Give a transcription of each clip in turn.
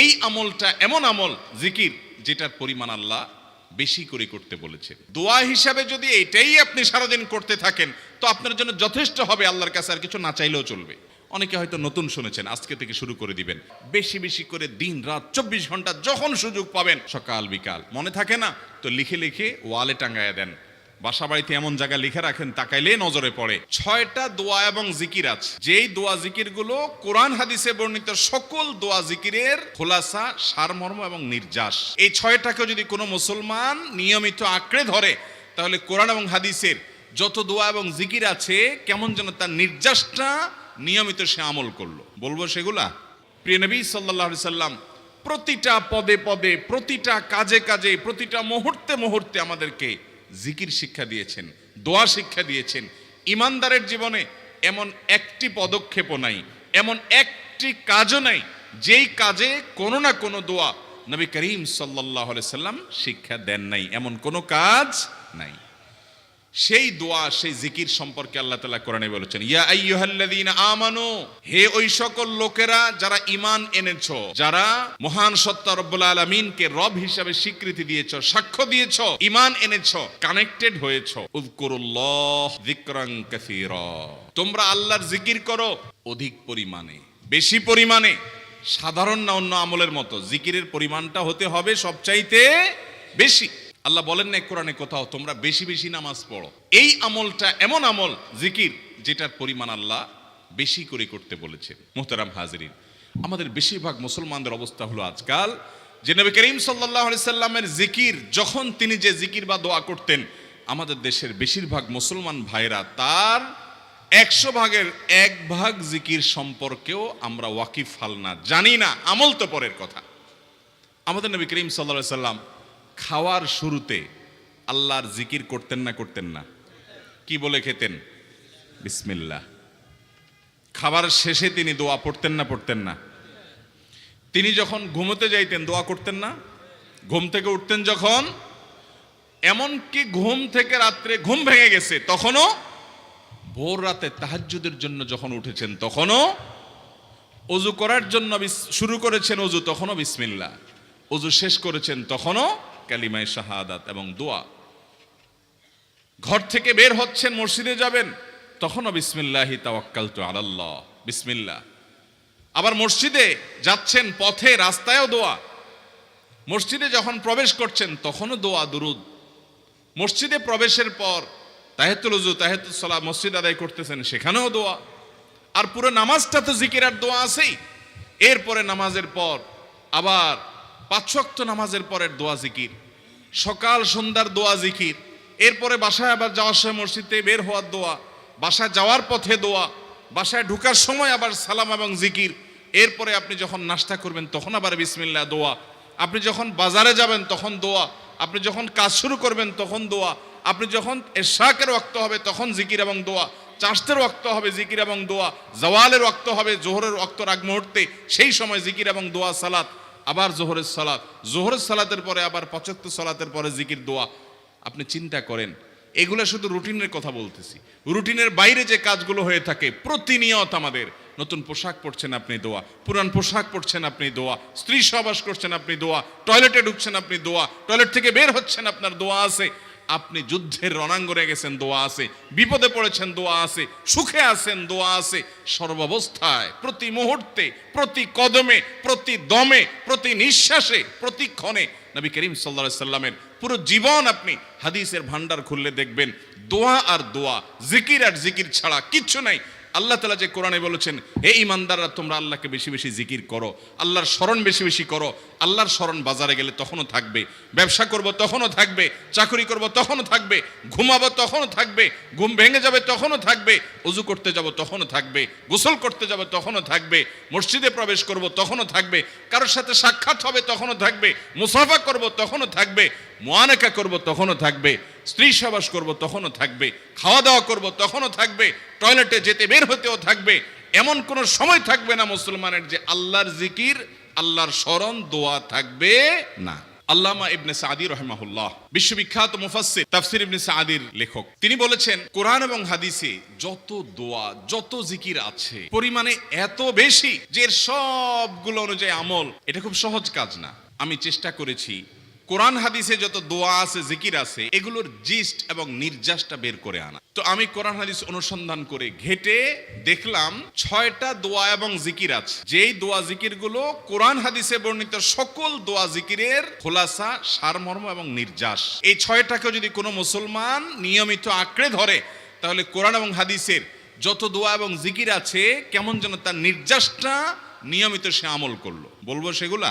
এই আমলটা এমন আমল, জিকির, যেটার পরিমাণ আল্লাহ বেশি করে করতে বলেছেন। দোয়া হিসাবে যদি এটাই আপনি সারাদিন করতে থাকেন, তো আপনার জন্য যথেষ্ট হবে, আল্লাহর কাছে আর কিছু না চাইলেও চলবে। অনেকে হয়তো নতুন শুনেছেন, আজকে থেকে শুরু করে দিবেন। বেশি বেশি করে দিন, রাত, চব্বিশ ঘণ্টা যখন সুযোগ পাবেন, সকাল, বিকাল। মনে থাকে না? তো লিখে লিখে ওয়ালে টাঙ্গায় দেন। বাসা বাড়িতে এমন জায়গা লিখে রাখেন, তাকাইলে নজরে পড়ে। ছয়টা দোয়া এবং জিকির আছে। যেই দোয়া জিকিরগুলো কোরআন হাদিসে বর্ণিত, সকল দোয়া জিকিরের খোলাসা, সারমর্ম এবং নির্যাস। এই ছয়টাকে যদি কোনো মুসলমান নিয়মিত আঁকড়ে ধরে, তাহলে কোরআন এবং হাদিসের যত দোয়া এবং জিকির আছে, কেমন যেন তার নির্যাসটা নিয়মিত সে আমল করল। বলব সেগুলা? প্রিয় নবী সাল্লাহ সাল্লাম প্রতিটা পদে পদে, প্রতিটা কাজে কাজে, প্রতিটা মুহূর্তে মুহূর্তে আমাদেরকে জিকির শিক্ষা দিয়েছেন, দোয়া শিক্ষা দিয়েছেন। ইমানদারের জীবনে এমন একটি পদক্ষেপও নাই, এমন একটি কাজও নাই, যেই কাজে কোনো না কোনো দোয়া নবী করিম সাল্লাহ সাল্লাম শিক্ষা দেন নাই, এমন কোনো কাজ নাই। সেই দোয়া, সেই জিকির সম্পর্কে আল্লাহ তালা কোরআনে বলেছেন আমানু, হে ওই সকল লোকেরা যারা ঈমান এনেছো, যারা মহান সত্তা রব্বুল আলামিনকে রব হিসাবে স্বীকৃতি দিয়েছ, সাক্ষ্য দিয়েছ, ঈমান এনেছো কানেক্টেড হয়েছো, উযকুরুল্লাহ যিকরান কাসীরা। তোমরা আল্লাহর জিকির করো অধিক পরিমাণে, বেশি পরিমাণে, সাধারণ না অন্য আমলের মতো, জিকিরের পরিমাণটা হতে হবে সবচাইতে বেশি। আল্লাহ বলেন না কোরআনে কোথাও, তোমরা বেশি বেশি নামাজ পড়ো। এই আমলটা এমন আমল, জিকির, যেটার পরিমাণ আল্লাহ বেশি করে করতে বলেছেন। মোহতারাম হাজরিন, আমাদের বেশিরভাগ মুসলমানদের অবস্থা হলো আজকাল যে নবী করিম সাল্লাহ সাল্লামের জিকির, যখন তিনি যে জিকির বা দোয়া করতেন, আমাদের দেশের বেশিরভাগ মুসলমান ভাইরা তার একশো ভাগের এক ভাগ জিকির সম্পর্কেও আমরা ওয়াকিফ হাল না, জানি না, আমল তো পরের কথা। আমাদের নবী করিম সাল্লা সাল্লাম খাওয়ার শুরুতে আল্লাহর জিকির করতেন না করতেন না। কি বলে খেতেন? বিসমিল্লাহ। খাবার শেষে তিনি দোয়া পড়তেন না পড়তেন না। তিনি যখন ঘুমোতে যাইতেন, দোয়া করতেন না? ঘুম থেকে উঠতেন যখন, এমনকি ঘুম থেকে রাত্রে ঘুম ভেঙে গেছে, তখনও ভোর রাতে তাহাজ্জুদের জন্য যখন উঠেছেন, তখনও অজু করার জন্য শুরু করেছেন অজু, তখনও বিসমিল্লা অজু শেষ করেছেন, তখনও কালিমায় শাহাদাত এবং দোয়া। ঘর থেকে বের হচ্ছেন, মসজিদে যাবেন, তখনও বিসমিল্লাহি তাওয়াক্কাল তো আলাল্লাহ, বিসমিল্লাহ। আবার মসজিদে যাচ্ছেন, পথে, রাস্তায়ও দোয়া। মসজিদে যখন প্রবেশ করছেন, তখনও দোয়া, দুরুদ। মসজিদে প্রবেশের পর তাহেতুল উজু, তাহেতুল সালাহ মসজিদ আদায় করতেছেন, সেখানেও দোয়া। আর পুরো নামাজটা তো জিকির আর দোয়া আছেই। এরপরে নামাজের পর আবার পাঁচশক্ত নামাজের পরের দোয়া জিকির, সকাল সন্ধ্যার দোয়া জিকির, এরপরে বাসায় আবার যাওয়ার সময় মসজিদ বের হওয়ার দোয়া, বাসায় যাওয়ার পথে দোয়া, বাসায় ঢুকার সময় আবার সালাম এবং জিকির, এরপরে আপনি যখন নাস্তা করবেন তখন আবার বিসমিল্লা দোয়া, আপনি যখন বাজারে যাবেন তখন দোয়া, আপনি যখন কাজ শুরু করবেন তখন দোয়া, আপনি যখন এশাকের রক্ত হবে তখন জিকির এবং দোয়া, চাষতের রক্ত হবে জিকির এবং দোয়া, জওয়ালের রক্ত হবে, জোহরের রক্ত আগ মুহূর্তে, সেই সময় জিকির এবং দোয়া সালাত আবার জোহরের সালাত। জোহরের সালাতের পরে আবার পঁচাত্তর সালাতের পরে জিকির, দোয়া। আপনি চিন্তা করেন, এগুলো শুধু রুটিনের কথা বলতেছি। রুটিনের বাইরে যে কাজগুলো হয়ে থাকে, প্রতিনিয়ত আমাদের। নতুন পোশাক পরছেন আপনি, দোয়া। পুরান পোশাক পরছেন আপনি, দোয়া। স্ত্রী সহবাস করছেন আপনি, দোয়া। টয়লেটে ঢুকছেন আপনি, দোয়া। টয়লেট থেকে বের হচ্ছেন, আপনার দোয়া আছে। আপনি যুদ্ধের রণাঙ্গনে গেছেন, দোয়া আছে। বিপদে পড়েছেন, দোয়া আছে। সুখে আছেন, দোয়া আছে। সর্বাবস্থায়, প্রতি মুহূর্তে, প্রতি কদমে, প্রতি দমে, প্রতি নিঃশ্বাসে, প্রতি ক্ষণে নবী করিম সাল্লা সাল্লামের পুরো জীবন আপনি হাদিসের ভান্ডার খুললে দেখবেন, দোয়া আর দোয়া, জিকির আর জিকির ছাড়া কিচ্ছু নাই। আল্লাহ তালা যে কোরআনে বলেছেন হে ইমানদাররা তোমরা আল্লাহকে বেশি বেশি জিকির করো আল্লাহর স্মরণ বেশি বেশি করো আল্লাহর স্মরণ বাজারে গেলে তখনও থাকবে ব্যবসা করব তখনও থাকবে চাকরি করব তখনও থাকবে ঘুমাবো তখনও থাকবে ঘুম ভেঙে যাবে তখনও থাকবে অজু করতে যাব তখনও থাকবে গোসল করতে যাব তখনও থাকবে মসজিদে প্রবেশ করব তখনও থাকবে কারোর সাথে সাক্ষাৎ হবে তখনও থাকবে মুসাফা করব তখনও থাকবে মোয়ানেকা করব তখনও থাকবে স্ত্রী সবাস করব তখনও থাকবে খাওয়া দাওয়া করব তখনও থাকবে টয়লেটে যেতে বের হতেও থাকবে, এমন কোনো সময় থাকবে না মুসলমানের যে আল্লাহর জিকির, আল্লাহর স্মরণ, দোয়া থাকবে না। আল্লামা ইবনে রহমাহুল্লাহ, বিশ্ববিখ্যাত তাফসির ইবনে সাদির লেখক। তিনি বলেছেন, কোরআন এবং হাদিসে যত দোয়া, যত জিকির আছে, পরিমাণে এত বেশি যে সবগুলো অনুযায়ী আমল, এটা খুব সহজ কাজ না। আমি চেষ্টা করেছি কোরআন হাদিসে যত দোয়া আছে, জিকির আছে, এগুলোর জিস্ট এবং নির্যাসটা বের করে আনা। তো আমি কোরআন হাদিস অনুসন্ধান করে ঘেটে দেখলাম ছয়টা দোয়া এবং জিকির আছে। যেই দোয়া জিকিরগুলো কোরআন হাদিসে বর্ণিত সকল দোয়া জিকিরের খোলাসা, সারমর্ম এবং নির্যাস। এই ছয়টাকে যদি কোনো মুসলমান নিয়মিত আঁকড়ে ধরে, তাহলে কোরআন এবং হাদিসের যত দোয়া এবং জিকির আছে, কেমন যেন তার নির্যাসটা নিয়মিত সে আমল করল। বলব সেগুলা?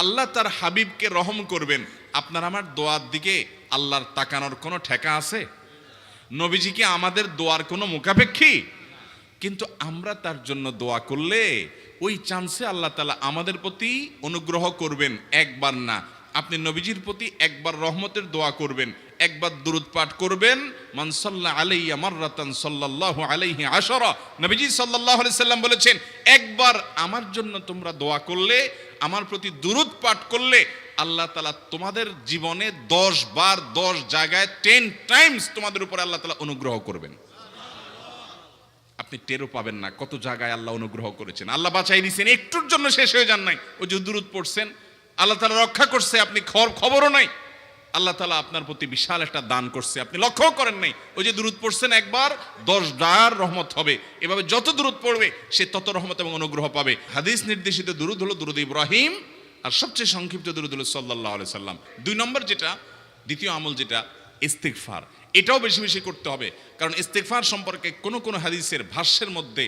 আল্লাহ তার হাবিবকে রহম করবেন। আপনার আমার দোয়ার দিকে আল্লাহর তাকানোর কোনো ঠেকা আছে? নবীজি কি আমাদের দোয়ার কোনো মুখাপেক্ষী? কিন্তু আমরা তার জন্য দোয়া করলে ওই চান্সে আল্লাহ তালা আমাদের প্রতি অনুগ্রহ করবেন, একবার না। আপনি নবীজির প্রতি একবার রহমতের দোয়া করবেন, একবার দুরুদ পাঠ করবেন, মান সাল্লাহ আলাইয়া মাররাতান সাল্লাল্লাহু আলাইহি আশরা। নবীজি সাল্লাল্লাহু আলাইহি সাল্লাম বলেছেন, একবার আমার জন্য তোমরা দোয়া করলে আমার প্রতি দুরুদ পাঠ করলে আল্লাহ তালা তোমাদের জীবনে দশ বার দশ জায়গায় টেন টাইমস তোমাদের উপরে আল্লাহ তালা অনুগ্রহ করবেন। আপনি টেরও পাবেন না কত জায়গায় আল্লাহ অনুগ্রহ করেছেন। আল্লাহ বাঁচাই দিয়েছেন একটুর জন্য শেষ হয়ে যান নাই। ওই যে দূরত পড়ছেন, আল্লাহ তালা রক্ষা করছে, আপনি খবর খবরও নাই। আল্লাহ তালা আপনার প্রতি বিশাল একটা দান করছে। আপনি লক্ষ্য করেন নাই, ওই যে দূরত পড়ছেন একবার, দশ ডার রহমত হবে। এভাবে যত দূরত পড়বে, সে তত রহমত এবং অনুগ্রহ পাবে। হাদিস নির্দেশিত দুরুদ হলো দুরুদ ইব্রাহিম, আর সবচেয়ে সংক্ষিপ্ত দুরুদ হলো সাল্লাহ আলি সাল্লাম। দুই নম্বর যেটা, দ্বিতীয় আমল যেটা ইস্তিকফার এটাও বেশি বেশি করতে হবে, কারণ ইস্তেকফার সম্পর্কে কোনো কোনো হাদিসের ভাষ্যের মধ্যে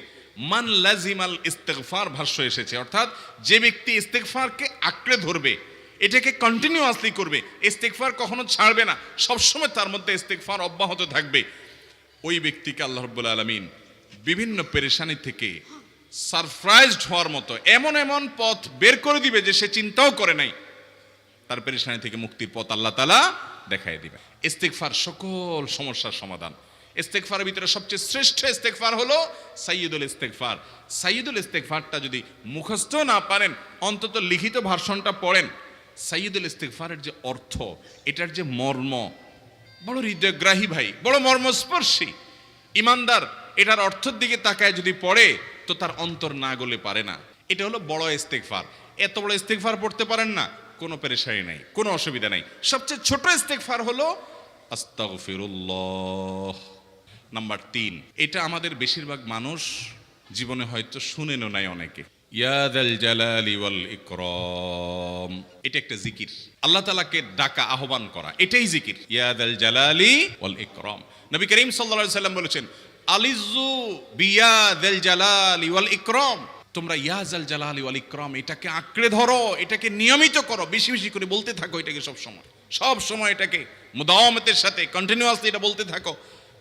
মান লাজিমাল ইস্তেকফার ভাষ্য এসেছে। অর্থাৎ যে ব্যক্তি ইস্তেকফারকে আঁকড়ে ধরবে এটাকে কন্টিনিউয়াসলি করবে। ইস্তেকফার কখনো ছাড়বে না। সবসময় তার মধ্যে ইস্তেকফার অব্যাহত থাকবে। ওই ব্যক্তিকে আল্লাহ রব্বুল আলমিন বিভিন্ন পেরেশানি থেকে সারপ্রাইজড হওয়ার মতো এমন এমন পথ বের করে দিবে যে সে চিন্তাও করে নাই। তার পেরেশানি থেকে মুক্তির পথ আল্লাহ তালা দেখাই দিবে ইস্তেকফার সকল সমস্যার সমাধান। ইস্তেকফারের ভিতরে সবচেয়ে শ্রেষ্ঠ ইস্তেকফার হলো সাইয়দুল ইস্তেকফার সাইয়দুল ইস্তেকফারটা যদি মুখস্থ না পারেন, অন্তত লিখিত ভার্সনটা পড়েন। সাইয়দুল ইস্তেকফারের যে অর্থ, এটার যে মর্ম, বড় হৃদয়গ্রাহী ভাই, বড় মর্মস্পর্শী। ইমানদার, এটার অর্থের দিকে তাকায় যদি পড়ে, তো তার অন্তর না গলে পারে না। এটা হলো বড় ইস্তেকফার এত বড় ইস্তেকফার পড়তে পারেন না, কোনো পেরেশানি নাই, কোনো অসুবিধা নাই। সবচেয়ে ছোট ইস্তেকফার হলো আস্তাগফিরুল্লাহ। নাম্বার তিন, এটা আমাদের বেশিরভাগ মানুষ জীবনে হয়তো শুনেনও নাই অনেকে। ইয়াদাল জালালি ওয়াল ইকরাম। এটা একটা জিকির। আল্লাহ তালাকে ডাকা, আহ্বান করা, এটাই জিকির। ইয়াদাল জালালি ওয়াল ইকরাম। নবী করিম সাল্লাল্লাহু সাল্লাম বলেছেন আলিজু বিয়াদাল জালালি ওয়াল ইকরাম। তোমরা ইয়াজাল জালালি ওয়াল ইকরাম, এটাকে আঁকড়ে ধরো, এটাকে নিয়মিত করো, বেশি বেশি করে বলতে থাকো এটাকে সব সময় সব সময় এটাকে মুদাওয়ামতের সাথে কন্টিনিউয়াসলি এটা বলতে থাকো।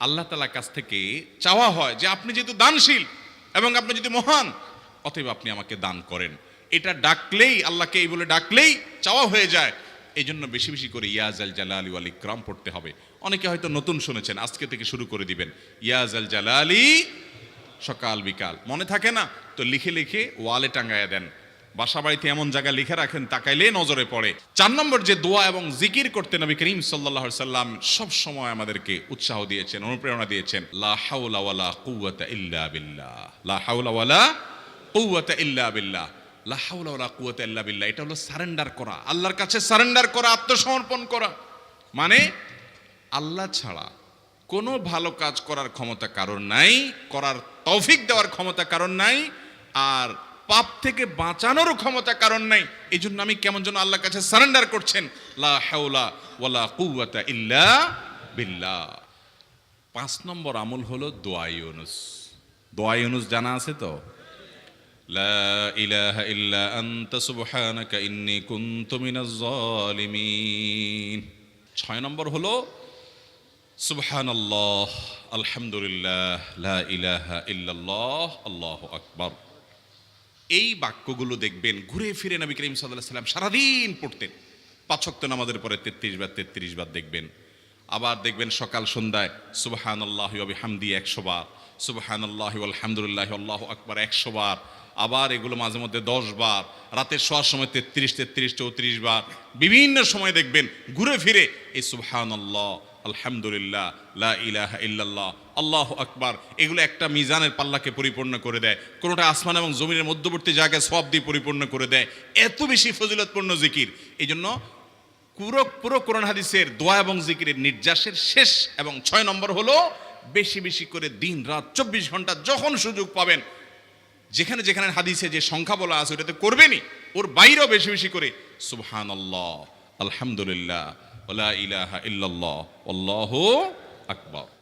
আল্লাহ তালার কাছ থেকে চাওয়া হয় যে আপনি যেহেতু দানশীল এবং আপনি যদি মহান, অতএব আপনি আমাকে দান করেন। এটা ডাকলেই, আল্লাহকে এই বলে ডাকলেই চাওয়া হয়ে যায়। এই জন্য বেশি বেশি করে ইয়াজ আল জালালি ওয়াল ইকরাম পড়তে হবে। অনেকে হয়তো নতুন শুনেছেন, আজকে থেকে শুরু করে দিবেন। ইয়াজ আল জালালি সকাল বিকাল। মনে থাকে না? তো লিখে লিখে ওয়ালে টাঙ্গায়া দেন। বাসা বাড়িতে এমন জায়গায় লিখে রাখেন তাকাইলে নজরে পড়ে। চার নম্বর যে দোয়া এবং জিকির করতে নবী করিম সাল্লাহ সাল্লাম সব সময় আমাদেরকে উৎসাহ দিয়েছেন, অনুপ্রেরণা দিয়েছেন, লা কুওয়াতা ইল্লা বিল্লাহ। লা কুওয়াতা ইল্লা বিল্লাহ। লা হাওলা ওয়ালা বিল্লাহ, এটা হলো সারেন্ডার করা, আল্লাহর কাছে সারেন্ডার করা, আত্মসমর্পণ করা। মানে আল্লাহ ছাড়া কোনো ভালো কাজ করার ক্ষমতা কারণ নাই, করার তৌফিক দেওয়ার ক্ষমতা কারণ নাই, আর পাপ থেকে বাঁচানোরও ক্ষমতা কারণ নাই। এই জন্য আমি কেমন যেন আল্লাহর কাছে সারেন্ডার করছেন, লা হাওলা ওয়ালা কুওয়াতা ইল্লা বিল্লাহ। পাঁচ নম্বর আমল হলো দোয়া ইউনুস। দোয়া ইউনুস জানা আছে তো? লা ইলাহা ইল্লা আনতা সুবহানাকা ইন্নী কুনতু মিনাজ জালিমিন। ছয় নম্বর হলো, সুবহানাল্লাহ, আলহামদুলিল্লাহ, লা ইলাহা ইল্লাল্লাহ, আল্লাহু আকবার। এই বাক্যগুলো দেখবেন, ঘুরে ফিরে নবী করিম সাল্লাহ সাল্লাম সারাদিন পড়তেন। পাঁচক্ত নামাজের পরে তেত্রিশ বার তেত্রিশ বার দেখবেন। আবার দেখবেন সকাল সন্ধ্যায় সুবাহান আল্লাহ হামদি একশো বার সুবাহান আল্লাহ আলহামদুলিল্লাহ আল্লাহ আকবার একশো বার, আবার এগুলো মাঝে মধ্যে দশ বার, রাতের শোয়ার সময় তেত্রিশ তেত্রিশ, চৌত্রিশ বার, বিভিন্ন সময় দেখবেন, ঘুরে ফিরে এই সুবহান আল্লাহ আলহামদুলিল্লাহ, লা ইলাহা ইল্লাল্লাহ, আল্লাহ আকবার। এগুলো একটা মিজানের পাল্লাকে পরিপূর্ণ করে দেয়। কোনোটা আসমান এবং জমিনের মধ্যবর্তী জায়গায় সব দিয়ে পরিপূর্ণ করে দেয়। এত বেশি ফজিলতপূর্ণ জিকির। এই জন্য পুরো পুরো কোরআন হাদিসের দোয়া এবং জিকিরের নির্যাসের শেষ এবং ছয় নম্বর হলো বেশি বেশি করে দিন, রাত, চব্বিশ ঘণ্টা যখন সুযোগ পাবেন, যেখানে যেখানে হাদিসে যে সংখ্যা বলা আছে, ওটাতে করবেনই। ওর বাইরেও বেশি বেশি করে। সুবহান আল্লাহ আলহামদুলিল্লাহ ওলা ইলাহা ইল্লাল্লাহ আল্লাহু আকবার